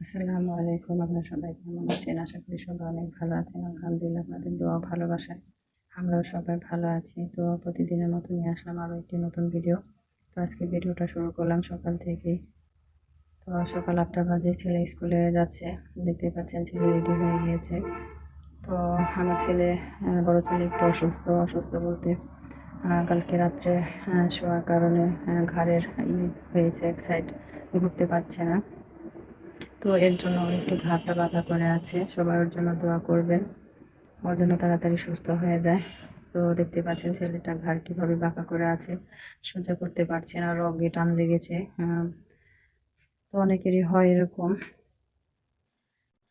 আসসালামু আলাইকুম, আপনার সবাই কেমন আছেন? আশা করি সবাই অনেক ভালো আছেন। আলহামদুলিল্লাহ, আপনাদের দোয়া ভালোবাসায় আমরাও সবাই ভালো আছি। তো প্রতিদিনের মতো নিয়ে আসলাম আরও একটি নতুন ভিডিও তো আজকে ভিডিওটা শুরু করলাম সকাল থেকেই। তো সকাল আটটা বাজে, ছেলে স্কুলে যাচ্ছে। দেখতে পাচ্ছেন ছেলে রেডি হয়ে গিয়েছে। তো আমার ছেলে বড় ছেলে একটু অসুস্থ। অসুস্থ বলতে কালকে রাত্রে শোয়ার কারণে ঘাড়ের ই হয়েছে এক সাইড ঘুরতে পারছে না। তো এর জন্য একটু ঘাটটা বাঁকা করে আছে। সবাই ওর জন্য দোয়া করবেন। ওর জন্য তাড়াতাড়ি সুস্থ হয়ে যায়। তো দেখতে পাচ্ছেন ছেলেটা ঘাড় কীভাবে বাঁকা করে আছে। সোজা করতে পারছে না, রগে টান লেগেছে। তো অনেকেরই হয় এরকম।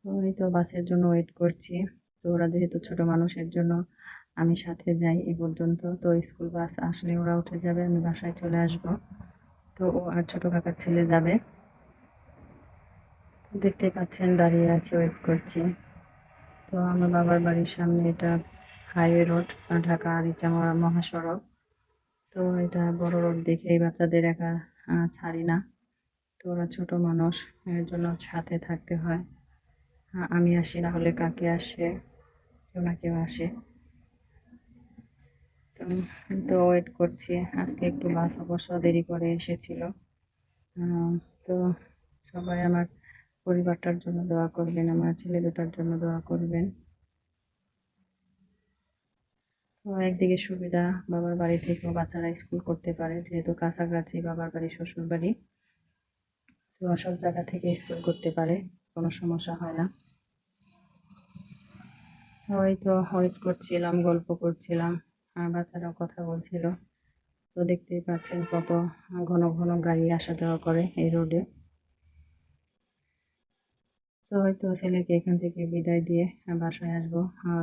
তো এই তো বাসের জন্য ওয়েট করছি। তো ওরা যেহেতু ছোট মানুষের জন্য আমি সাথে যাই এ পর্যন্ত। তো স্কুল বাস আসলে ওরা উঠে যাবে, আমি বাসায় চলে আসব। তো ও আর ছোট কাকার ছেলে যাবে। দেখতে পাচ্ছেন, দাঁড়িয়ে আছি ওয়েট করছি। তো আমার বাবার বাড়ির সামনে এটা হাইওয়ে রোড ঢাকা আরিচা মহা- মহাসড়ক। তো এটা বড় রোড দেখে এই বাচ্চাদের একা ছাড়ি না। তো ওরা ছোট মানুষ, এর জন্য সাথে থাকতে হয়। আমি আসি না হলে কাকে আসে, কেউ না কেউ আসে। তো ওয়েট করছি, আজকে একটু বাস অবশ্য দেরি করে এসেছিল। তো সবাই আমার পরিবারটার জন্য দোয়া করবেন, আমার ছেলে দুটার জন্য দোয়া করবেন। একদিকে সুবিধা, বাবার বাড়ি থেকেও বাচ্চারা স্কুল করতে পারে, যেহেতু কাছাকাছি বাবার বাড়ি, শ্বশুর বাড়ি। তো সব জায়গা থেকে স্কুল করতে পারে, কোনো সমস্যা হয় না। ওই তো ওয়েট করছিলাম, গল্প করছিলাম, আর বাচ্চারাও কথা বলছিল। তো দেখতেই পাচ্ছেন কত ঘন ঘন গাড়ি আসা যাওয়া করে এই রোডে। তো হয়তো ছেলেকে এখান থেকে বিদায় দিয়ে বাসায় আসব।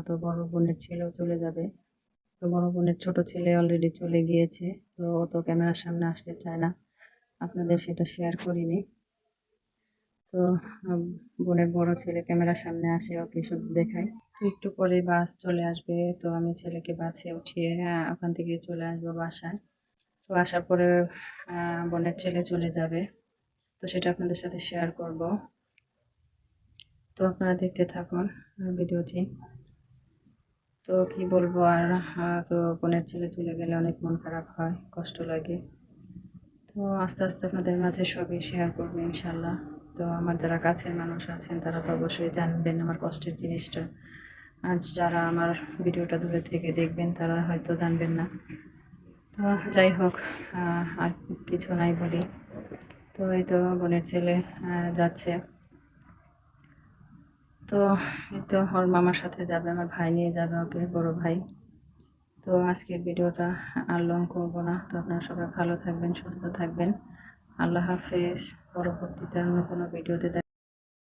তো বড় বোনের ছেলেও চলে যাবে। তো বড় বোনের ছোট ছেলে অলরেডি চলে গিয়েছে। তো ও তো ক্যামেরার সামনে আসতে চায় না। আপনাদের সেটা শেয়ার করিনি। তো বোনের বড় ছেলে ক্যামেরার সামনে আসে, ওকে সব দেখায়। একটু পরে বাস চলে আসবে। তো আমি ছেলেকে বাসে উঠিয়ে ওখান থেকে চলে আসব বাসায়। তো আসার পরে বোনের ছেলে চলে যাবে। তো সেটা আপনাদের সাথে শেয়ার করব। তো আপনারা দেখতে থাকুন ভিডিওটি তো কি বলব আর তো বোনের ছেলে চলে গেলে অনেক মন খারাপ হয়, কষ্ট লাগে। তো আস্তে আস্তে আপনাদের মাঝে সবই শেয়ার করব ইনশাল্লাহ তো আমার যারা কাছের মানুষ আছেন, তারা তো অবশ্যই জানবেন আমার কষ্টের জিনিসটা। আজ যারা আমার ভিডিওটা দূরে থেকে দেখবেন, তারা হয়তো জানবেন না। তো যাই হোক আর কিছু নাই বলি। তো এই তো বোনের ছেলে যাচ্ছে। তো এই তো ওর মামার সাথে যাবে, আমার ভাই নিয়ে যাবে, ওকে, বড় ভাই। তো আজকের ভিডিওটা আর লং করব না। তো আপনারা সবাই ভালো থাকবেন, সুস্থ থাকবেন। আল্লাহ হাফেজ। পরবর্তীতে অন্য কোনো ভিডিওতে